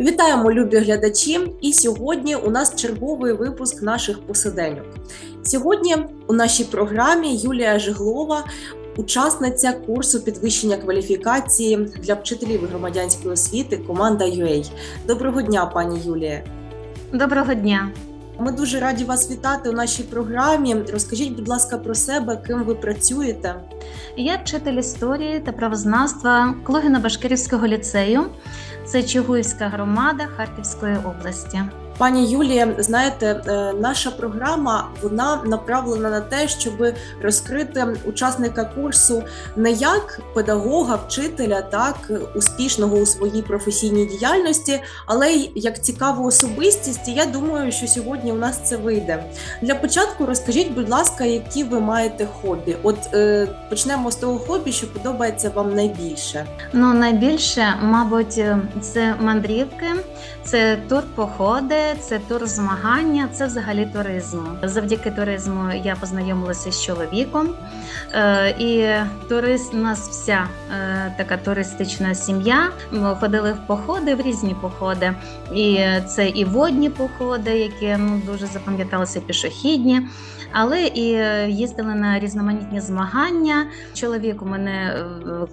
Вітаємо, любі глядачі! І сьогодні у нас черговий випуск наших посиденьок. Сьогодні у нашій програмі Юлія Жиглова, учасниця курсу підвищення кваліфікації для вчителів громадянської освіти команда UA. Доброго дня, пані Юлія. Доброго дня. Ми дуже раді вас вітати у нашій програмі. Розкажіть, будь ласка, про себе, ким ви працюєте. Я вчитель історії та правознавства Клугіно-Башкирівського ліцею. Це Чугуївська громада Харківської області. Пані Юлія, знаєте, е, наша програма вона направлена на те, щоб розкрити учасника курсу не як педагога, вчителя, так успішного у своїй професійній діяльності, але й як цікаву особистість. І я думаю, що сьогодні у нас це вийде. Для початку розкажіть, будь ласка, які ви маєте хобі? От е, почнемо з того хобі, що подобається вам найбільше. Ну, найбільше, мабуть, це мандрівки, це турпоходи, це турзмагання, це взагалі туризм. Завдяки туризму я познайомилася з чоловіком. Е, І турист у нас вся е, така туристична сім'я. Ми ходили в походи, в різні походи. І це і водні походи, які ну дуже запам'яталися пішохідні. Але і е, їздили на різноманітні змагання. Чоловік у мене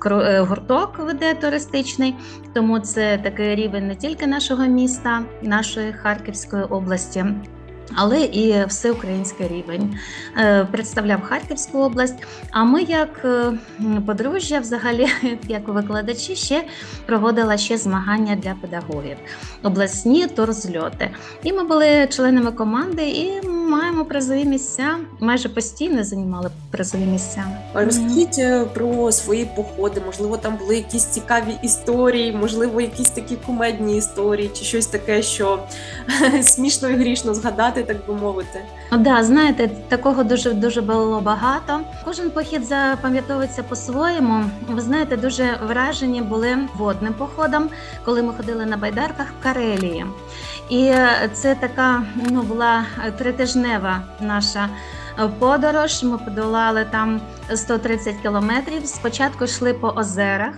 е, е, гурток веде туристичний, тому це такий рівень не тільки нашого міста, нашої Харківської області. Але і всеукраїнський рівень Е, представляв Харківську область. А ми, як е, подружжя, взагалі, як викладачі, ще проводила ще змагання для педагогів, обласні турзльоти. І ми були членами команди і маємо призові місця. Майже постійно займали призові місця. Розкажіть е, про свої походи. Можливо, там були якісь цікаві історії, можливо, якісь такі кумедні історії, чи щось таке, що смішно і грішно згадати, так би мовити. О, да, знаєте, такого дуже дуже було багато. Кожен похід запам'ятовується по-своєму. Ви знаєте, дуже вражені були водним походом, коли ми ходили на байдарках в Карелії. І це така ну була тритижнева наша. Подорож ми подолали там 130 кілометрів. Спочатку йшли по озерах,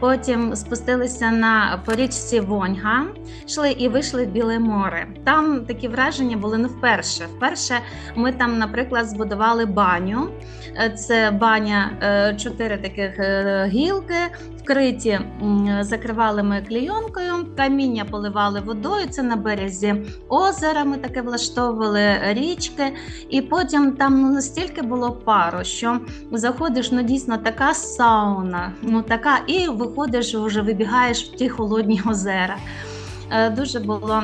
потім спустилися на по річці Воньга, йшли і вийшли в Біле море. Там такі враження були не вперше. Вперше ми там, наприклад, збудували баню. Е, Це баня, е, чотири таких е, гілки, вкриті закривали ми клійонкою, каміння поливали водою. Це на березі озера. Ми таке влаштовували річки, і потім там ну, настільки було пару, що заходиш, ну дійсно така сауна, ну така, і виходиш, вже вибігаєш в ті холодні озера. Е, Дуже було.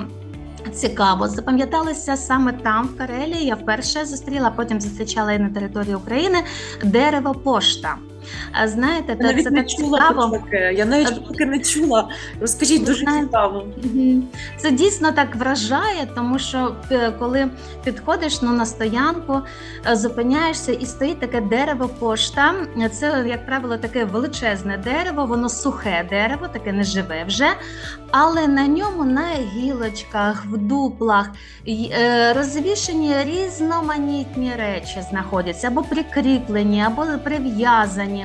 Цікаво, запам'яталося саме там, в Карелії. Я вперше зустріла, потім зустрічала і на території України дерево пошта. А Знаєте, Я то навіть це не так чула цікаво. про таке. Я навіть поки не чула. Розкажіть, дуже знаєте, цікаво. Це дійсно так вражає, тому що е, коли підходиш ну, на стоянку, е, зупиняєшся і стоїть таке дерево пошта. Це, як правило, таке величезне дерево, воно сухе дерево, таке не живе вже. Але на ньому на гілочках, в дуплах е, розвішені різноманітні речі знаходяться або прикріплені, або прив'язані.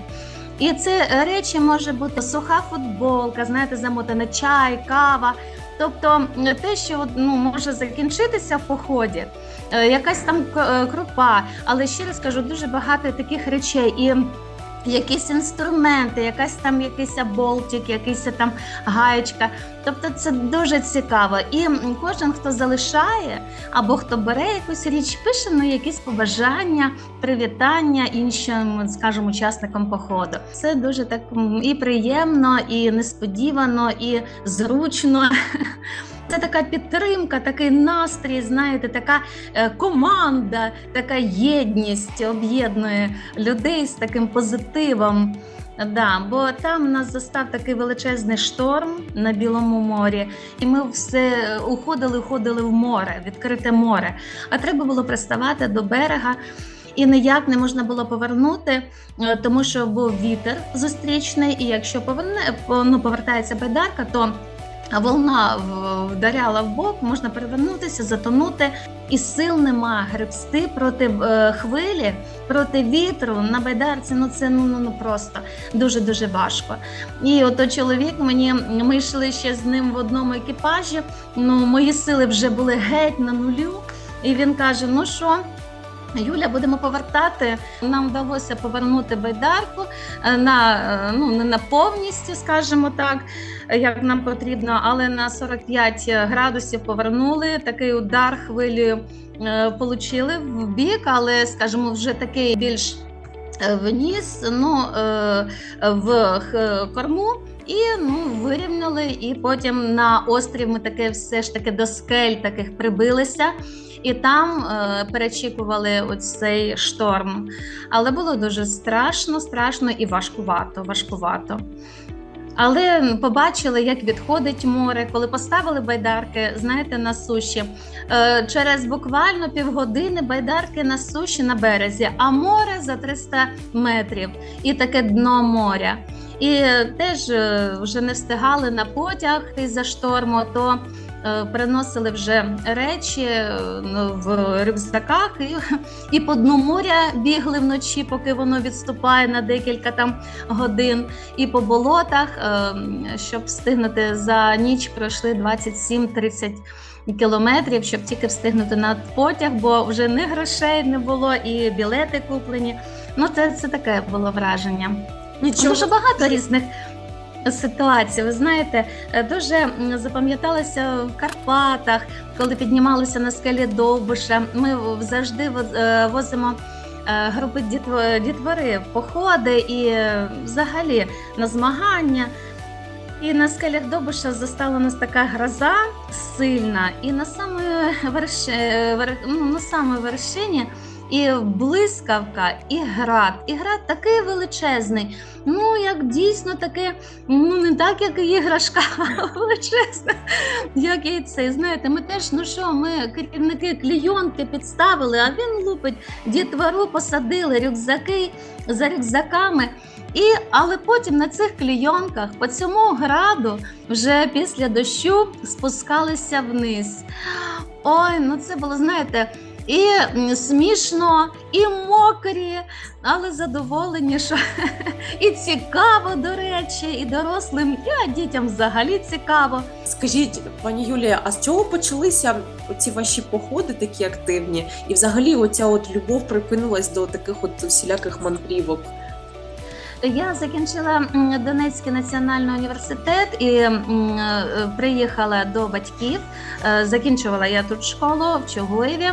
І це речі може бути суха футболка, знаєте, замотана чай, кава. Тобто те, що ну, може закінчитися в поході, е, якась там е, крупа, але ще раз кажу, дуже багато таких речей. І Якісь інструменти, якась там якийсь болтик, якийсь там гаєчка. Тобто це дуже цікаво. І кожен, хто залишає або хто бере якусь річ, пише ну, якісь побажання, привітання іншим, скажімо, учасникам походу. Це дуже так і приємно, і несподівано, і зручно. Це така підтримка, такий настрій, знаєте, така е, команда, така єдність об'єднує людей з таким позитивом. Да, бо там нас застав такий величезний шторм на Білому морі, і ми все уходили, уходили в море, відкрите море. А треба було приставати до берега. І ніяк не можна було повернути, е, тому що був вітер зустрічний. І якщо поверне ну, повертається байдарка, то волна вдаряла в бок, можна перевернутися, затонути, і сил нема гребсти проти е, хвилі, проти вітру на байдарці. Ну це ну, ну, ну просто дуже дуже важко. І ото чоловік мені ми йшли ще з ним в одному екіпажі. Ну мої сили вже були геть на нулю. І він каже: Ну що? Юля, будемо повертати. Нам вдалося повернути байдарку е, на е, ну не на повністю, скажімо так, е, як нам потрібно, але на 45 градусів повернули. Такий удар хвилею е, получили в бік, але скажімо, вже такий більш вниз, ну в корму. І ну вирівняли, і потім на острів ми таке все ж таки до скель таких прибилися, і там е, перечікували оцей шторм. Але було дуже страшно, страшно і важкувато, важкувато. Але побачили, як відходить море, коли поставили байдарки, знаєте, на суші. Е, через буквально півгодини байдарки на суші на березі, а море за 300 метрів і таке дно моря. І теж е, вже не встигали на потяг із-за шторму, то е, приносили вже речі е, ну, в рюкзаках і, і по дну моря бігли вночі, поки воно відступає на декілька там годин. І по болотах, е, щоб встигнути за ніч, пройшли 27-30 кілометрів, щоб тільки встигнути на потяг, бо вже ні грошей не було, і білети куплені. Ну, це, це таке було враження. Нічого Дуже багато різних ситуацій. Ви знаєте, е, дуже запам'яталася в Карпатах, коли піднімалися на скелі Довбуша. Ми завжди е, возимо. е, Групи дітво- дітвори походи і взагалі на змагання. І на скелях Довбуша застала нас така гроза сильна, і на саме верш... вер... ну, на саме вершині і блискавка, і град. І град такий величезний. Ну, як дійсно таке, ну не так, як іграшка, а величезна, як і цей. Знаєте, ми теж, ну що, ми керівники клійонки підставили, а він лупить дітвору, посадили рюкзаки за рюкзаками. І, але потім на цих клійонках по цьому граду вже після дощу спускалися вниз. Ой, ну це було, знаєте, і смішно, і мокрі, але задоволені, що і цікаво, до речі, і дорослим, і дітям взагалі цікаво. Скажіть, пані Юлія, а з чого почалися ці ваші походи такі активні? І взагалі оця от любов прикинулась до таких от всіляких мандрівок? Я закінчила Донецький національний університет і е, приїхала до батьків. Е, Закінчувала я тут школу в Чугуєві.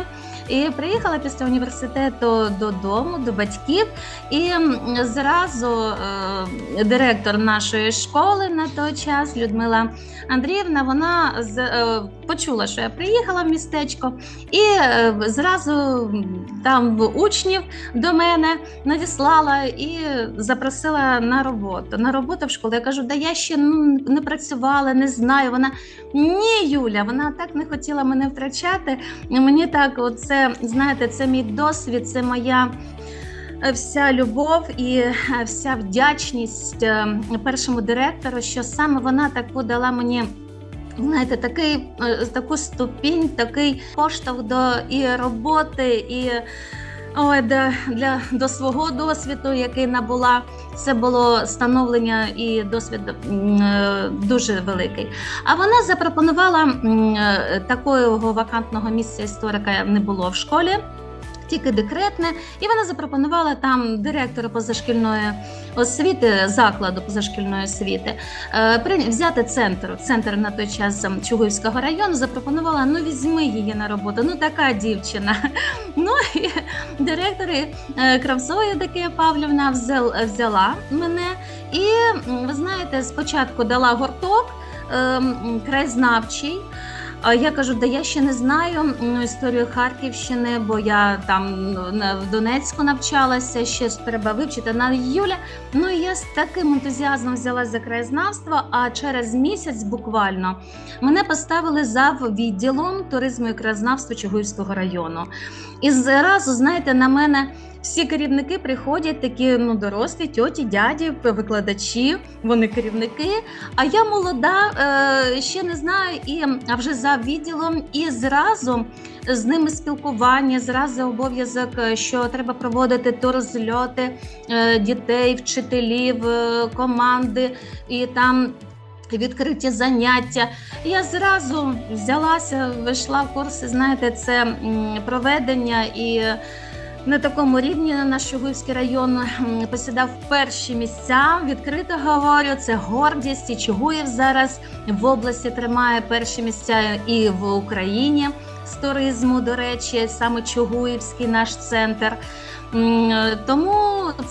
І приїхала після університету додому, до батьків, і зразу е, директор нашої школи на той час, Людмила Андріївна, вона е, почула, що я приїхала в містечко, і е, зразу там в учнів до мене надіслала і запросила на роботу. На роботу в школу. Я кажу, да я ще ну, не працювала, не знаю. Вона ні, Юля, вона так не хотіла мене втрачати. Мені так, оце, знаєте, це мій досвід, це моя. е, Вся любов і е, вся вдячність е, першому директору, що саме вона таку дала мені знаєте, такий, таку ступінь, такий поштовх до і роботи, і для, для до свого досвіду, який набула. Це було становлення і досвід е, дуже великий. А вона запропонувала е, такого вакантного місця історика не було в школі. Тільки декретне, і вона запропонувала там директора позашкільної освіти, закладу позашкільної освіти, е, взяти центр. Центр на той час ем, Чугуївського району запропонувала: ну візьми її на роботу. Ну така дівчина. Ну і директор е, Кравцова Євдокія Павлівна взял- взяла мене. І ви знаєте, спочатку дала гурток ем, краєзнавчий. Я кажу, да я ще не знаю історію Харківщини, бо я там ну, в Донецьку навчалася, ще треба вивчити на Юля. Ну і я з таким ентузіазмом взялась за краєзнавство. А через місяць буквально мене поставили за відділом туризму і краєзнавства Чугуївського району. І зразу, знаєте, на мене всі керівники приходять такі ну, дорослі, тьоті, дяді, викладачі, вони керівники. А я молода, е, ще не знаю, і вже за відділом, і зразу з ними спілкування, зразу обов'язок, е, що треба проводити турзльоти е, дітей, вчителів, команди і там. Відкриті заняття. Я зразу взялася, вийшла в курси. Знаєте, це проведення і на такому рівні на наш Чугуївський район посідав перші місця. Відкрито говорю, це гордість. І Чугуїв зараз в області тримає перші місця і в Україні з туризму. До речі, саме Чугуївський наш центр. Тому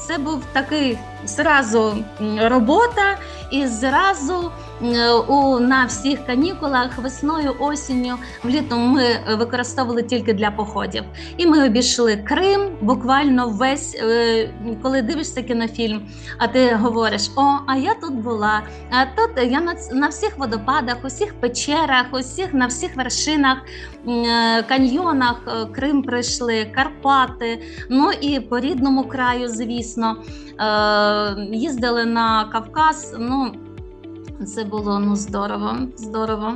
це був такий зразу робота, і зразу у на всіх канікулах весною, осінню, влітом ми використовували тільки для походів. І ми обійшли Крим буквально весь, е, коли дивишся кінофільм, а ти говориш: О, а я тут була. А тут я на, на всіх водопадах, усіх печерах, усіх на всіх вершинах, е, каньйонах е, Крим прийшли, Карпати. Ну і по рідному краю, звісно, е, їздили на Кавказ. Ну, це було ну здорово, здорово.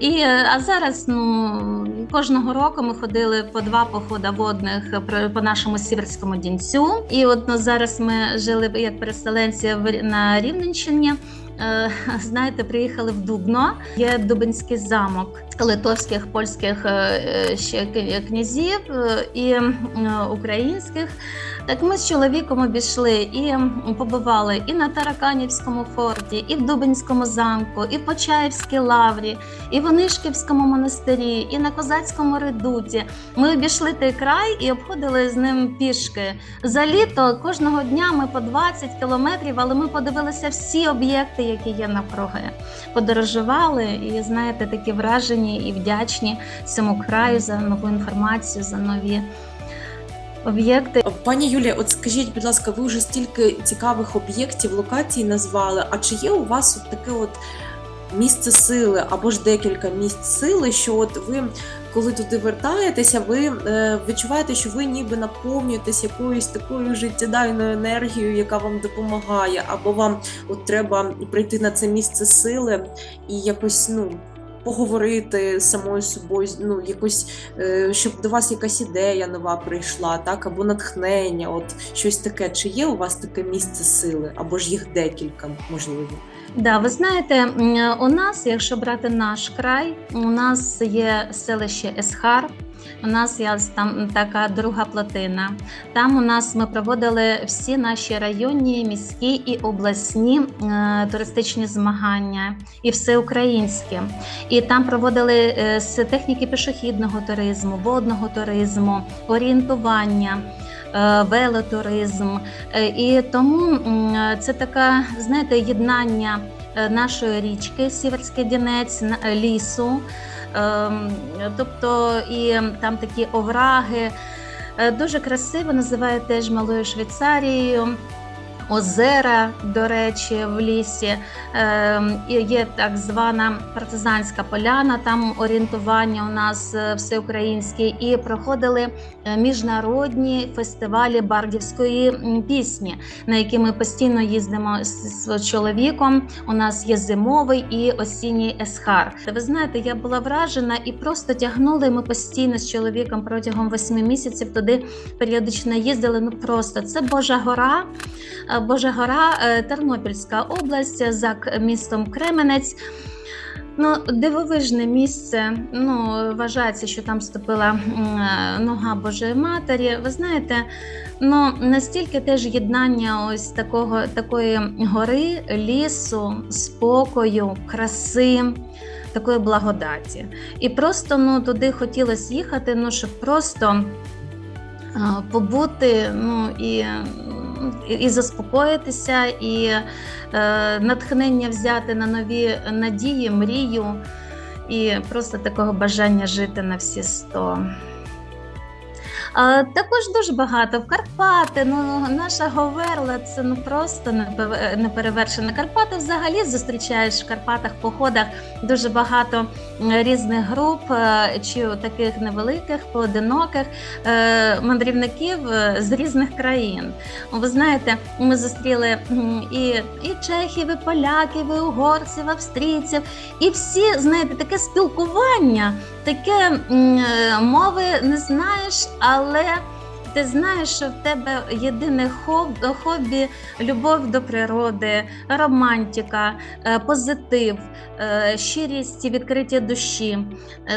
І е, а зараз ну кожного року ми ходили по два походи водних е, по нашому сіверському дінцю. І от ну, зараз ми жили як переселенці на Рівненщині. Е, Знаєте, приїхали в Дубно. Є Дубинський замок литовських, польських е, е, ще князів і українських. Так ми з чоловіком обійшли і побували і на Тараканівському форті, і в Дубинському замку, і в Почаївській лаврі, і в Онишківському монастирі, і на Козацькому редуті. Ми обійшли той край і обходили з ним пішки. За літо кожного дня ми по 20 кілометрів, але ми подивилися всі об'єкти, які є навкруги. Подорожували і знаєте, такі вражені і вдячні цьому краю за нову інформацію, за нові об'єкти. Пані Юлія, от скажіть, будь ласка, ви вже стільки цікавих об'єктів, локацій назвали. А чи є у вас от таке от місце сили або ж декілька місць сили, що от ви, коли туди вертаєтеся, ви е, відчуваєте, що ви ніби наповнюєтесь якоюсь такою життєдайною енергією, яка вам допомагає, або вам от треба прийти на це місце сили і якось ну. Поговорити з самою собою, ну якось е, щоб до вас якась ідея нова прийшла, так або натхнення, от щось таке. Чи є у вас таке місце сили, або ж їх декілька, можливо? Да, ви знаєте, у нас, якщо брати наш край, у нас є селище Есхар. У нас є там така друга плотина. Там у нас ми проводили всі наші районні, міські і обласні е, туристичні змагання, і всеукраїнські. І там проводили е, з техніки пішохідного туризму, водного туризму, орієнтування. Е, Велотуризм, Е, і тому це така, знаєте, єднання е, нашої річки Сіверський Дінець, е, лісу, Ем, тобто і там такі овраги. Е, Дуже красиво називають теж малою Швейцарією. Озера, до речі, в лісі Ем, є так звана партизанська поляна. Там орієнтування у нас е, всеукраїнське, і проходили е, міжнародні фестивалі бардівської пісні, на які ми постійно їздимо з, з чоловіком. У нас є зимовий і осінній есхар. Ви знаєте, я була вражена і просто тягнули. Ми постійно з чоловіком протягом восьми місяців туди періодично їздили. Ну просто це Божа гора. Е, Божа гора, е, Тернопільська область за містом Кременець. Ну, дивовижне місце. Ну, вважається, що там ступила е, нога Божої Матері. Ви знаєте, ну настільки теж єднання ось такого такої гори, лісу, спокою, краси. Такої благодаті. І просто ну, туди хотілося їхати, ну, щоб просто побути ну, і, і, заспокоїтися, і е, натхнення взяти на нові надії, мрію, і просто такого бажання жити на всі сто. Також дуже багато в Карпати. Ну наша Говерла це ну просто неперевершена. Карпати взагалі зустрічаєш в Карпатах, походах дуже багато різних груп, е, чи таких невеликих, поодиноких е, мандрівників е, з різних країн. Ви знаєте, ми зустріли і, і чехів, і поляків, і угорців, австрійців, і всі знаєте, таке спілкування, таке е, мови не знаєш, але ти знаєш, що в тебе єдине хобі любов до природи, романтика, е, позитив, е, щирість і відкриття душі.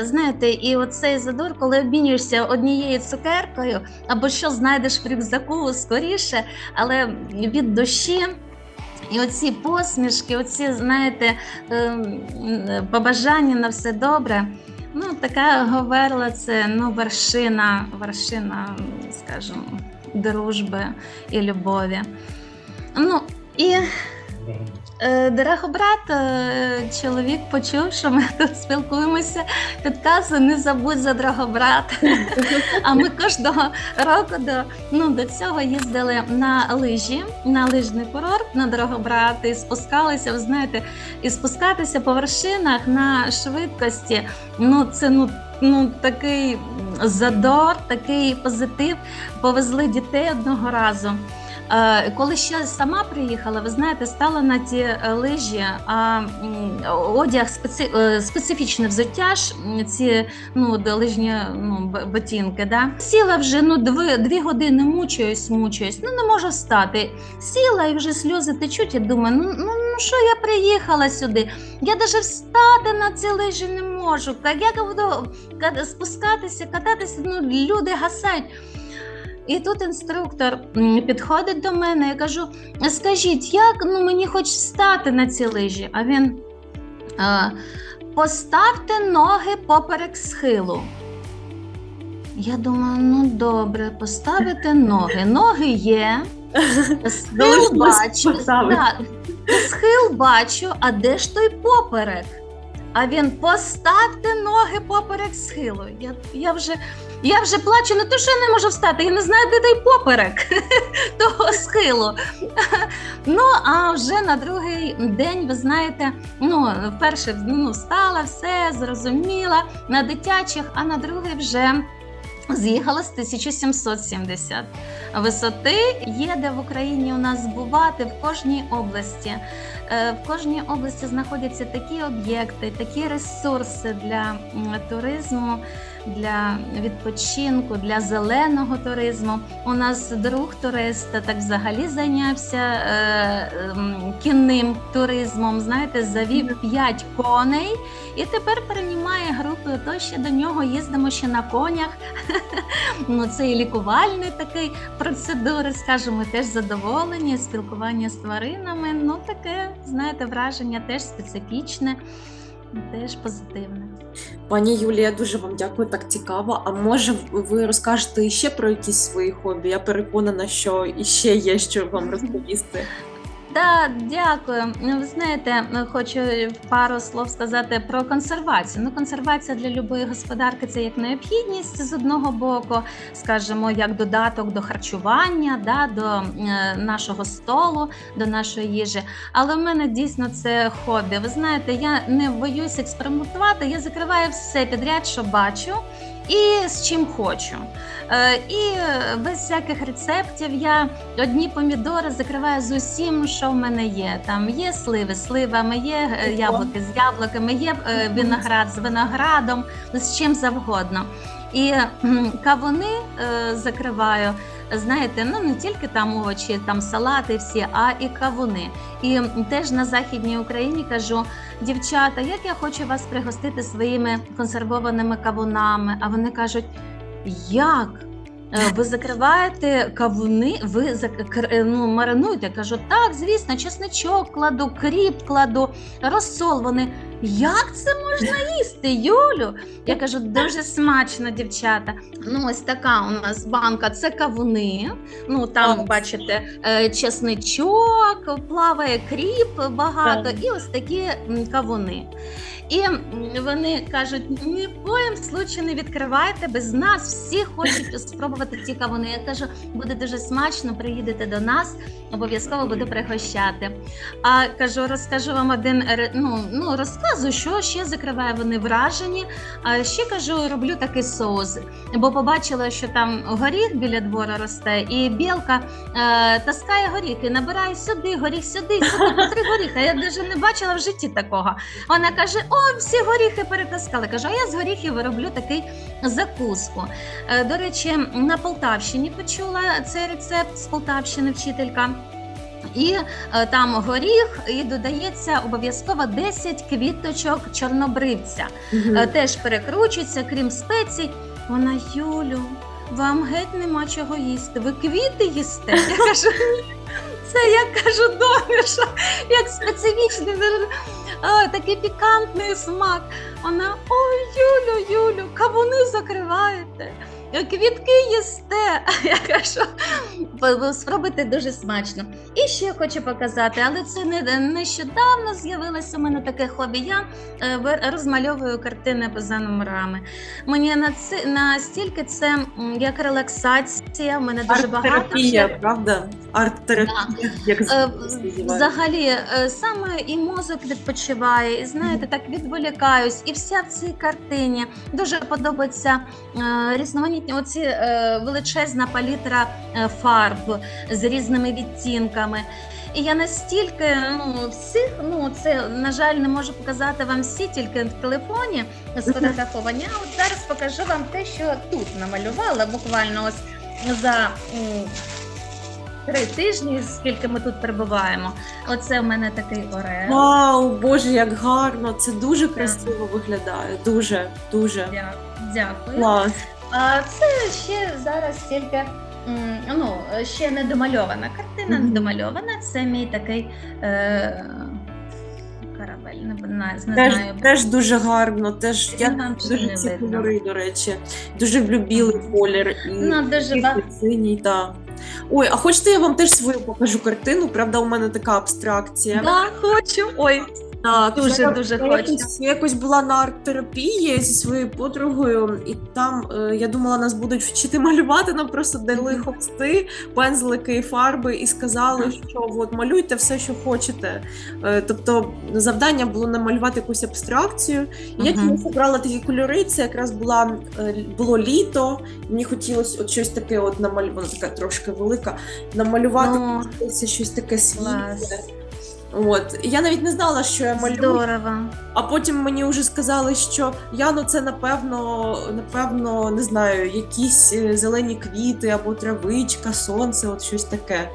Знаєте, і оцей задор, коли обмінюєшся однією цукеркою, або що знайдеш в рюкзаку скоріше, але від душі. І оці посмішки, оці, знаєте, ем, побажання на все добре. Ну, така говерла це ну, вершина, вершина, скажімо, дружби і любові. Ну, і Дорогобрат, е, чоловік почув, що ми тут спілкуємося. Підказує, не забудь за Драгобрат. А ми кожного року до, ну, до цього їздили на лижі, на лижний курорт на Драгобрат і спускалися, ви знаєте, і спускатися по вершинах на швидкості. Ну, це ну. Ну, такий задор, такий позитив. Повезли дітей одного разу. Е, Коли ще сама приїхала, ви знаєте, стала на ті е, лижі, а одяг специ, е, специфічне взуття ж ці ну, лижні ну, ботинки. Да? Сіла вже ну, дві, дві години мучуюсь, мучуюсь, ну не можу встати. Сіла і вже сльози течуть. і думаю, ну, ну, ну що я приїхала сюди? Я навіть встати на ці лижі не можу. Як я буду спускатися, кататися, ну, люди гасають. І тут інструктор підходить до мене і кажу: скажіть, як ну, мені хоч встати на ці лижі? А він поставте ноги поперек схилу. Я думаю, ну добре, поставити ноги. Ноги є, схил бачу, да, схил бачу, а де ж той поперек? А він поставте ноги поперек схилу. Я, я, вже, я вже плачу, не то, що я не можу встати, я не знаю, де той поперек того схилу. Ну, а вже на другий день, ви знаєте, ну, вперше ну, встала, все, зрозуміла на дитячих, а на другий вже з'їхала з 1770 висоти. Є де в Україні у нас бувати в кожній області. Е, В кожній області знаходяться такі об'єкти, такі ресурси для туризму, для відпочинку, для зеленого туризму. У нас друг туриста так взагалі зайнявся е, ем, кінним туризмом. Знаєте, завів 5 коней і тепер переймає групи. То ще до нього їздимо ще на конях. Ну, це і лікувальний такий процедури, скажімо, теж задоволення, спілкування з тваринами. Ну, таке, знаєте, враження теж специфічне, теж позитивне. Пані Юлія, дуже вам дякую, так цікаво. А може ви розкажете ще про якісь свої хобі? Я переконана, що іще є що вам розповісти. Так, дякую. Ну, Ви знаєте, хочу пару слов сказати про консервацію. Ну, консервація для любої господарки це як необхідність з одного боку, скажімо, як додаток до харчування, да, до е, нашого столу, до нашої їжі. Але в мене дійсно це хобі. Ви знаєте, я не боюсь експериментувати, я закриваю все підряд, що бачу. І з чим хочу. Е, і без всяких рецептів я одні помідори закриваю з усім, що в мене є. Там є сливи з сливами, є е, яблуки з яблуками, є е, виноград з виноградом, з чим завгодно. І кавуни закриваю. Знаєте, ну не тільки там овочі, там салати всі, а і кавуни. І теж на західній Україні кажу: дівчата, як я хочу вас пригостити своїми консервованими кавунами. А вони кажуть, як? Е, Ви закриваєте кавуни, ви е, ну, маринуєте. Я кажу, так, звісно, чесничок кладу, кріп кладу, розсол. Вони як це можна їсти, Юлю? Я кажу, дуже смачно, дівчата. Ну, ось така у нас банка, це кавуни. Ну там, бачите, е, чесничок, плаває кріп багато, Так. і ось такі кавуни. І вони кажуть: ні в коїм случаю не відкривайте, без нас всі хочуть спробувати ці кавуни. Я кажу, буде дуже смачно, приїдете до нас, обов'язково буду пригощати. А кажу, розкажу вам один ну, ну розказую, що ще закриває вони вражені. А ще кажу, роблю такий соус, бо побачила, що там горіх біля двора росте, і білка е, таскає горіхи, набирає сюди, горіх сюди, сюди по три горіха. Я навіть не бачила в житті такого. Вона каже: О, всі горіхи перетаскали. Кажу, а я з горіхів роблю такий закуску. Е, До речі, на Полтавщині почула цей рецепт з Полтавщини вчителька. І е, там горіх, і додається обов'язково 10 квіточок чорнобривця. Е, Теж перекручується, крім спецій. Вона Юлю, вам геть нема чого їсти. Ви квіти їсте? Я кажу, «Ні, це я кажу що як специфічний а, такий пікантний смак. Вона ой, Юлю, Юлю, кавуни закриваєте. Квітки їсте. Я кажу, «Ви- ви спробуйте дуже смачно. І ще хочу показати, але це не нещодавно з'явилося у мене таке хобі. Я е, розмальовую картини поза номерами. Мені на це настільки це як релаксація. У мене дуже багато Арт-терапія, ще- правда? Арт-терапія, як Е. Взагалі, е, саме і мозок відпочиває, і знаєте, так відволікаюсь, і вся в цій картині дуже подобається е, різноманітні оці е, величезна палітра е, фарб з різними відтінками. І я настільки ну всіх, ну це на жаль, не можу показати вам всі, тільки в телефоні сфотографовані. А от зараз покажу вам те, що тут намалювала буквально ось за. Три тижні, скільки ми тут перебуваємо. Оце в мене такий орел. Вау, Боже, як гарно! Це дуже красиво виглядає. Дуже, дуже. Дя- Дякую. Клас. А це ще зараз тільки ну, ще не домальована картина, не домальована. Це мій такий е, каравель, не, не, Теж, знаю. теж дуже гарно. Теж я дуже не ці видно. кольори, до речі. Дуже люблю білий колір і Ну, дуже ба- синій, так. Ой, а хочете я вам теж свою покажу картину? Правда, у мене така абстракція. Да, хочу. Ой, Так, Дуже, дуже я хочу. Якось, я якось була на арт-терапії зі своєю подругою, і там е, я думала, нас будуть вчити малювати. Нам просто дали Мгм. холсти, пензлики і фарби, і сказали, що от малюйте все, що хочете. Е, тобто завдання було намалювати якусь абстракцію. І я чомусь обрала такі кольори. Це якраз була е, було літо. Мені хотілося от щось таке, от намалювати, вона така трошки велика, намалювати Ну, щось таке світле. От я навіть не знала, що я малюю. Здорово. А потім мені вже сказали, що Яно, це напевно, напевно, не знаю, якісь е, зелені квіти або травичка, сонце, от щось таке.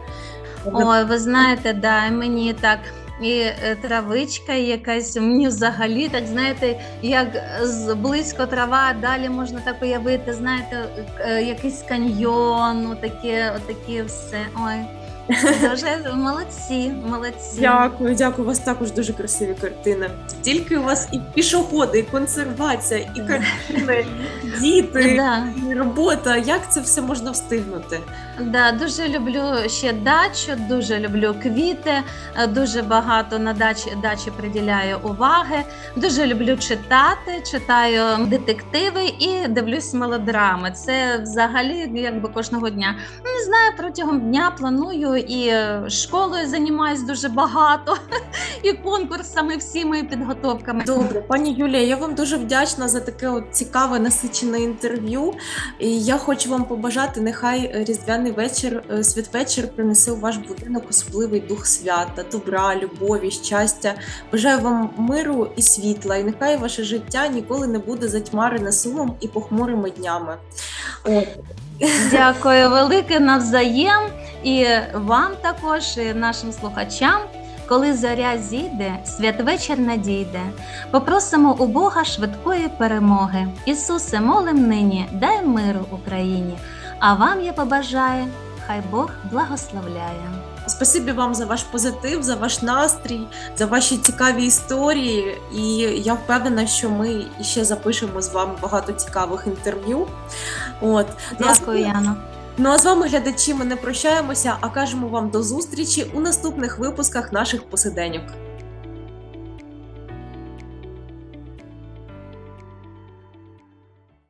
Ой, ви знаєте, да, мені так. І е, травичка якась, мені взагалі, так знаєте, як з близько трава, далі можна так уявити, знаєте, е, якийсь каньйон, ну, таке, отаке все. Ой, дуже молодці, молодці. Дякую, дякую. У вас також дуже красиві картини. Стільки у вас і пішоходи, і консервація, і картини, діти, Да. і робота. Як це все можна встигнути? Да, дуже люблю ще дачу, дуже люблю квіти, е, дуже багато на дачі, дачі приділяю уваги. Дуже люблю читати, читаю детективи і дивлюсь мелодрами. Це взагалі якби кожного дня. Не знаю, протягом дня планую і е, школою займаюсь дуже багато, і конкурсами, всіми підготовками. Добре, пані Юлія, я вам дуже вдячна за таке от цікаве насичене інтерв'ю. І я хочу вам побажати, нехай е, різдвяний вечір, е, святвечір принесе у ваш будинок особливий дух свята, добра, любові, щастя. Бажаю вам миру і світла, і нехай ваше життя ніколи не буде затьмарене сумом і похмурими днями. Дякую велике навзаєм і вам також, і нашим слухачам. Коли зоря зійде, святвечір надійде. Попросимо у Бога швидкої перемоги. Ісусе, молим нині, дай миру Україні. А вам я побажаю, хай Бог благословляє. Спасибі вам за ваш позитив, за ваш настрій, за ваші цікаві історії. І я впевнена, що ми ще запишемо з вами багато цікавих інтерв'ю. От Дякую, Яно. Ну а з вами, глядачі, ми не прощаємося, а кажемо вам до зустрічі у наступних випусках наших посиденьок.